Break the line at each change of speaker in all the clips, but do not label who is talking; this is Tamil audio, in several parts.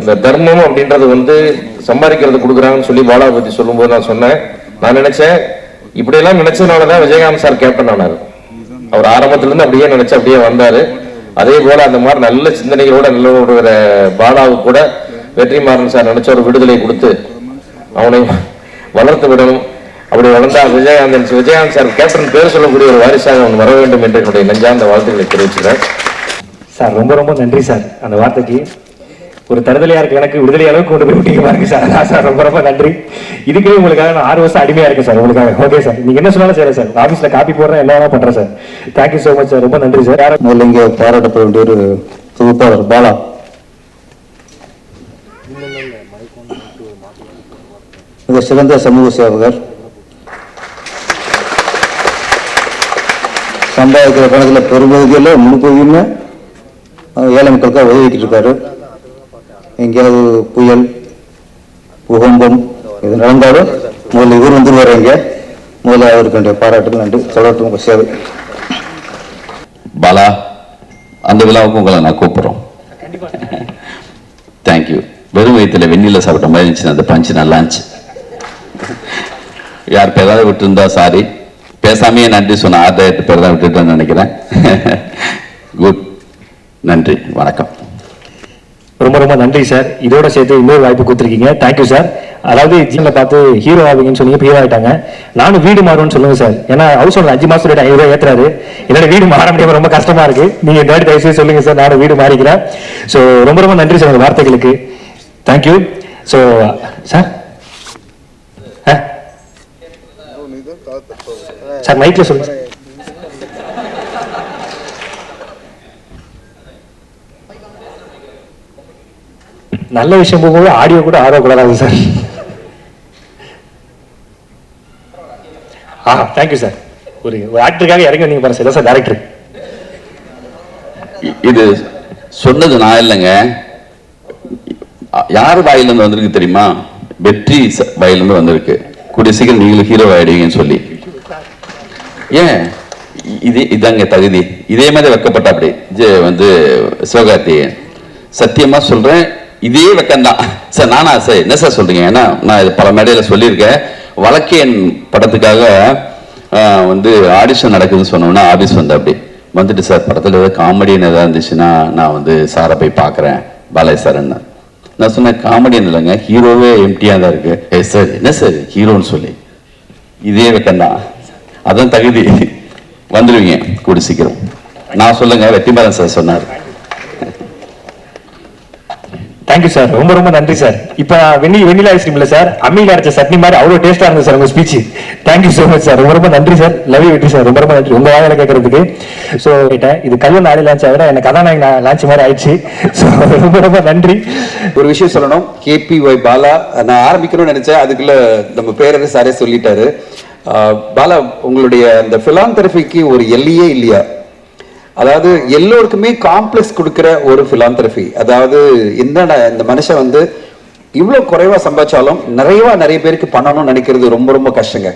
இந்த தர்மம் அப்படின்றது வந்து சம்பாதிக்கிறது கொடுக்குறாங்கன்னு சொல்லி பாலா பத்தி சொல்லும்போது நான் சொன்னேன். நான் நினைச்சேன். இப்படியெல்லாம் நினைச்சதுனால தான் விஜயகாந்த் சார் கேப்டன் ஆனார். அவர் ஆரம்பத்திலேருந்து அப்படியே நினைச்சு அப்படியே வந்தாரு. அதே போல அந்த மாதிரி நல்ல சிந்தனைகளோட நல்ல ஒரு பாலாவுக்கு கூட வெற்றிமாறன் சார் நினைச்ச ஒரு விடுதலை கொடுத்து அவனை வளர்த்து விடணும். அப்படி வளர்ந்தா விஜயகாந்தன் விஜயகாந்த் சார் கேப்டன் பேர் சொல்லக்கூடிய ஒரு வாரிசாக அவன் வர வேண்டும் என்று என்னுடைய நெஞ்சார்ந்த வாழ்த்துக்களை தெரிவிச்சுக்கிறேன்.
சார் ரொம்ப ரொம்ப நன்றி சார். அந்த வார்த்தைக்கு ஒரு தருதலையா இருக்கு எனக்கு விடுதலை அளவுக்கு கொண்டு போய் விட்டீங்க பாருங்க சார். அதான் சார் ரொம்ப ரொம்ப நன்றி. இதுக்கே உங்களுக்காக நான் ஆறு வருஷம் அடிமையா இருக்கேன் சார் உங்களுக்காக. Okay sir. நீங்க என்ன சொன்னாலும் சரி. சார் ஆஃபீஸ்ல காப்பி போடுறேன் என்ன பண்றேன் sir. Thank you so much sir. ரொம்ப நன்றி சார். யாரும்
முதல்ல இங்கே பாராட்டப்பட வேண்டிய ஒரு தொகுப்பாளர் பாலா. மிக சிறந்த சமூக சேவகர். சம்பாதிக்கிற பணத்தில் பெரும்பகுதியில் முழுப்பகுதியுமே ஏழை மக்களுக்காக உதவிக்கிட்டு இருக்காரு. எங்கேயாவது புயல் பூகம்பம் இது நடந்தாலும் முதல்ல இவர் வந்துருவார் இங்கே. முதல்ல அவருக்கு பாராட்டுகள் நன்றி. தொடர்ந்து உங்கள் சேவை.
பாலா அந்த விழாவுக்கு உங்களை நான் கூப்பிட்றோம். தேங்க்யூ வெறும் வயிற்றுல வெண்ணில சாப்பிட்ட மாதிரி இருந்துச்சு அந்த பஞ்சு நல்லா இருந்துச்சு. யார் பேராவது விட்டுருந்தா சாரி பேசாமையே நன்றி சொன்ன ஆறு எட்டு பேர் தான் விட்டுட்டேன்னு நினைக்கிறேன். குட் நன்றி. வணக்கம்.
ரொம்ப ரொம்ப நன்றி சார் இதோட சேர்த்து இன்னொரு வாய்ப்பு கொடுத்துருக்கீங்க. தேங்க்யூ சார் அதாவது ஜிம்ல பார்த்து ஹீரோ ஆவீங்கன்னு சொன்னீங்க ஹீரோ ஆயிட்டாங்க. நானும் வீடு மாறும்னு சொல்லுங்க சார் ஏன்னா ஹவுஸ் ஓனர் அஞ்சு மாசம் ரேட் ஐநூறு ரூபாய் ஏத்துறாரு. என்னோட வீடு மாற முடியாம ரொம்ப கஷ்டமா இருக்கு. நீங்க இந்த வாட்டி தயவு செய்து சொல்லுங்க சார் நானும் வீடு மாறிக்கிறேன். ஸோ ரொம்ப ரொம்ப நன்றி சார் உங்க வார்த்தைகளுக்கு. Thank you so sir? சார் மைக்ல சொல்லுங்க நல்ல விஷயம் போகும்போது ஆடியோ கூட ஆடக்கூடாது சார். ஆ தேங்க்யூ சார் ஒரு ஒரு ஆக்டருக்காக இறங்கி வந்தீங்க பாருங்க சார் சார் டேரக்டர்
இது சொன்னது நான் இல்லைங்க. யார் வாயிலிருந்து வந்திருக்கு தெரியுமா? வெற்றி ச- வாயிலிருந்து வந்திருக்கு. கூடிய சீக்கிரம் நீங்களும் ஹீரோ ஆயிடுவீங்கன்னு சொல்லி. ஏன்? இது இதாங்க தகுதி. இதே மாதிரி வைக்கப்பட்ட அப்படி வந்து சிவகார்த்தி சத்தியமா சொல்றேன் இதே வெக்கம்தான் சார் நானா சார் என்ன சார் சொல்றீங்க? ஏன்னா நான் இது பல மேடையில் சொல்லியிருக்கேன். வழக்கேன் படத்துக்காக வந்து ஆடிஷன் நடக்குதுன்னு சொன்னோம்னா ஆபீஸ் வந்து அப்படி. வந்துட்டு சார் படத்தில் ஏதாவது காமெடின்னு ஏதாவது இருந்துச்சுன்னா நான் வந்து சாரை போய் பார்க்குறேன். பாலாஜி சார்ன்னு நான் சொன்னேன் காமெடியன் இல்லைங்க ஹீரோவே எம்டியாக தான் இருக்கு. ஏ சார் என்ன சார் ஹீரோன்னு சொல்லி. இதே வெக்கம்தான் அதான் தகுதி. வந்துடுவீங்க கூடி சீக்கிரம். நான் சொல்லுங்க வெற்றிமாறன் சார் சொன்னார்.
தேங்க்யூ சார் ரொம்ப ரொம்ப நன்றி சார் இப்போ வெண்ணி வெண்ணிலா ஐஸ்கிரீம் இல்ல சார் அம்மியில் அரைச்ச சட்னி மாதிரி அவ்வளோ டேஸ்டா இருந்தது சார் உங்க speech thank you so much sir ரொம்ப ரொம்ப நன்றி சார் லவ் வெற்றி சார் ரொம்ப ரொம்ப நன்றி. உங்க வாயில கேட்கறதுக்கு ஸோ கேட்டேன். இது கல்வி நாளை லான்ச் விட எனக்கு கதாநாயகன் லான்ச் மாதிரி ஆயிடுச்சு. ஸோ ரொம்ப ரொம்ப நன்றி.
ஒரு விஷயம் சொல்லணும். கேபி ஒய் பாலா நான் ஆரம்பிக்கணும்னு நினைச்சேன். அதுக்குள்ள நம்ம பேரரசு சாரே சொல்லிட்டாரு. பாலா உங்களுடைய அந்த பிலாந்தெரபிக்கு ஒரு எல்லையே இல்லையா? அதாவது எல்லோருக்குமே காம்ப்ளெக்ஸ் கொடுக்குற ஒரு பிலாந்தெரபி அதாவது என்னடா இந்த மனுஷன் வந்து இவ்வளோ குறைவாக சம்பாதிச்சாலும் நிறையவா நிறைய பேருக்கு பண்ணணும்னு நினைக்கிறது ரொம்ப ரொம்ப கஷ்டங்க.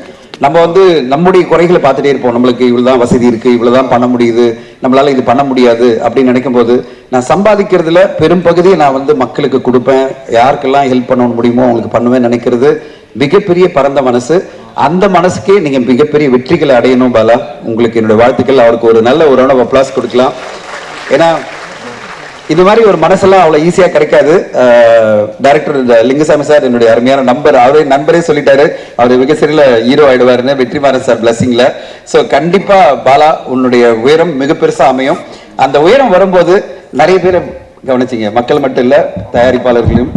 நம்ம வந்து நம்முடைய குறைகளை பார்த்துட்டே இருப்போம். நம்மளுக்கு இவ்வளவுதான் வசதி இருக்குது இவ்வளோ தான் பண்ண முடியுது நம்மளால இது பண்ண முடியாது அப்படின்னு நினைக்கும் போது நான் சம்பாதிக்கிறதுல பெரும் பகுதியை நான் வந்து மக்களுக்கு கொடுப்பேன். யாருக்கெல்லாம் ஹெல்ப் பண்ண முடியுமோ அவங்களுக்கு பண்ணுவேன் நினைக்கிறது மிகப்பெரிய பரந்த மனசு. அந்த மனசுக்கே நீங்க மிகப்பெரிய வெற்றிகளை அடையணும் பாலா. உங்களுக்கு என்னோட வாழ்த்துக்கள். அவருக்கு ஒரு நல்ல ஒரு ரவுண்ட் அப்ளாஸ் கொடுக்கலாம். ஏன்னா இந்த மாதிரி ஒரு மனசெல்லாம் அவ்வளவு ஈஸியா கிடைக்காது. டைரக்டர் லிங்கசாமி சார் என்னுடைய அருமையான நம்பர் அவரே நண்பரே சொல்லிட்டாரு. அவர் மிக சரியில ஹீரோ ஆயிடுவாருன்னு வெற்றிமாறன் சார் பிளஸிங்ல சோ கண்டிப்பா பாலா உன்னுடைய உயரம் மிக பெருசா அமையும். அந்த உயரம் வரும்போது நிறைய பேரை கவனிச்சிங்க. மக்கள் மட்டும் இல்ல தயாரிப்பாளர்களையும்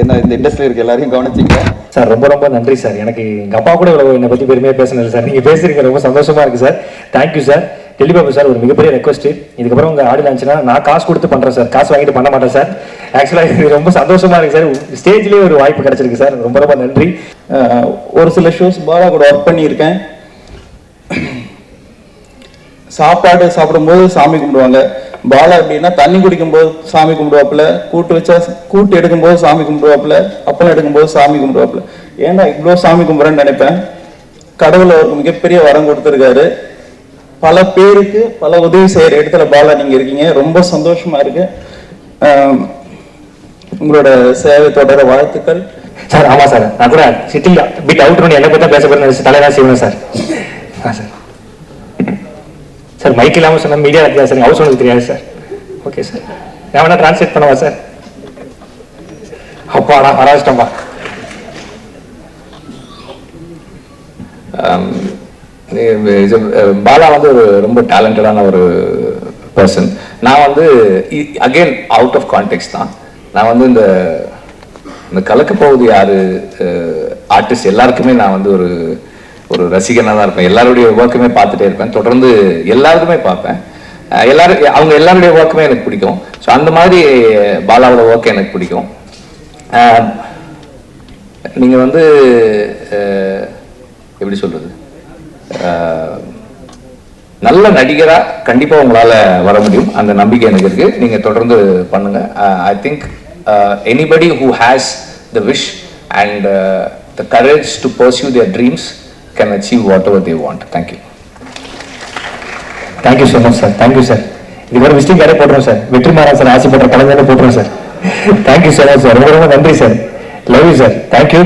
என்ன இந்த இண்டஸ்ட்ரியில் இருக்க எல்லாரையும் கவனிச்சிங்க.
சார் ரொம்ப ரொம்ப நன்றி சார். எனக்கு எங்க அப்பா கூட இவ்வளவு என்னை பத்தி பெருமையா பேசினது சார். நீங்க பேசுறீங்க ரொம்ப சந்தோஷமா இருக்கு sir. Thank you sir. Telibabu sir ஒரு மிகப்பெரிய ரெக்வஸ்ட் இதுக்கப்புறம் உங்க ஆடி லான்ச்னா நான் காசு கொடுத்து பண்றேன் சார். காசு வாங்கிட்டு பண்ண மாட்டேன் சார். ஆக்சுவலா இது ரொம்ப சந்தோஷமா இருக்கு சார். ஸ்டேஜ்லயே ஒரு வாய்ப்பு கிடைச்சிருக்கு சார். ரொம்ப ரொம்ப நன்றி.
ஒரு சில ஷோஸ் பாலா கூட ஒர்க் பண்ணியிருக்கேன். சாப்பாடு சாப்பிடும்போது சாமி கும்பிடுவாங்க. பாலா எப்படின்னா தண்ணி குடிக்கும்போது சாமி கும்பிடுவாப்புல கூட்டு வச்சா கூட்டு எடுக்கும்போது சாமி கும்பிடுவாப்புல அப்பளம் எடுக்கும்போது சாமி கும்பிடுவாப்புல. ஏன்னா இவ்வளோ சாமி கும்பிட்றேன்னு நினைப்பேன்? கடவுள் அவருக்கு மிகப்பெரிய வரம் கொடுத்துருக்காரு. பல பேருக்கு பல உதவி செய்கிற இடத்துல பாலா நீங்கள் இருக்கீங்க. ரொம்ப சந்தோஷமா இருக்கு. உங்களோட சேவை தொடர வாழ்த்துக்கள்.
சார் ஆமாம் சார். நான் கூட சிட்டிங் பிட் அவுட் பண்ணி என்ன பற்றி பேச போகிறேன் தலைதான் செய்வேன் சார். ஆ சார். சார் மைக் இல்லாமல் சொன்ன மீடியா தெரியாது சார் ஹவுஸ் ஓனருக்கு தெரியாது சார். ஓகே சார் நான் வேணா டிரான்ஸ்லேட் பண்ணவா சார் அப்பாடா வராச்சிட்டம்பா
இது, பாலா வந்து ஒரு ரொம்ப டேலண்டடான ஒரு பர்சன் நான் வந்து அகைன் அவுட் ஆஃப் கான்டெக்ட் தான். நான் வந்து இந்த இந்த கலக்க போகுது யாரு ஆர்டிஸ்ட் எல்லாருக்குமே நான் வந்து ஒரு ஒரு ரசிகனாக தான் இருப்பேன். எல்லாருடைய ஒர்க்குமே பார்த்துட்டே இருப்பேன். தொடர்ந்து எல்லாருக்குமே பார்ப்பேன். எல்லாரும் அவங்க எல்லாருடைய ஒர்க்குமே எனக்கு பிடிக்கும். ஸோ அந்த மாதிரி பாலாவோட ஒர்க் எனக்கு பிடிக்கும். நீங்கள் வந்து எப்படி சொல்கிறது நல்ல நடிகராக கண்டிப்பாக உங்களால் வர முடியும். அந்த நம்பிக்கை எனக்கு இருக்குது நீங்கள் தொடர்ந்து பண்ணுங்கள் I think anybody who has the wish and the courage to pursue their dreams can achieve what they they Thank you.
Thank you so much sir thank you sir இது மாதிரி விசிட்டிங் கார்டே போட்டுருவோம் சார் வெற்றி மாறா சார் ஆசைப்படுற கலைஞரே போட்டுருவோம் sir thank you so much sir ரொம்ப ரொம்ப நன்றி sir love you sir thank you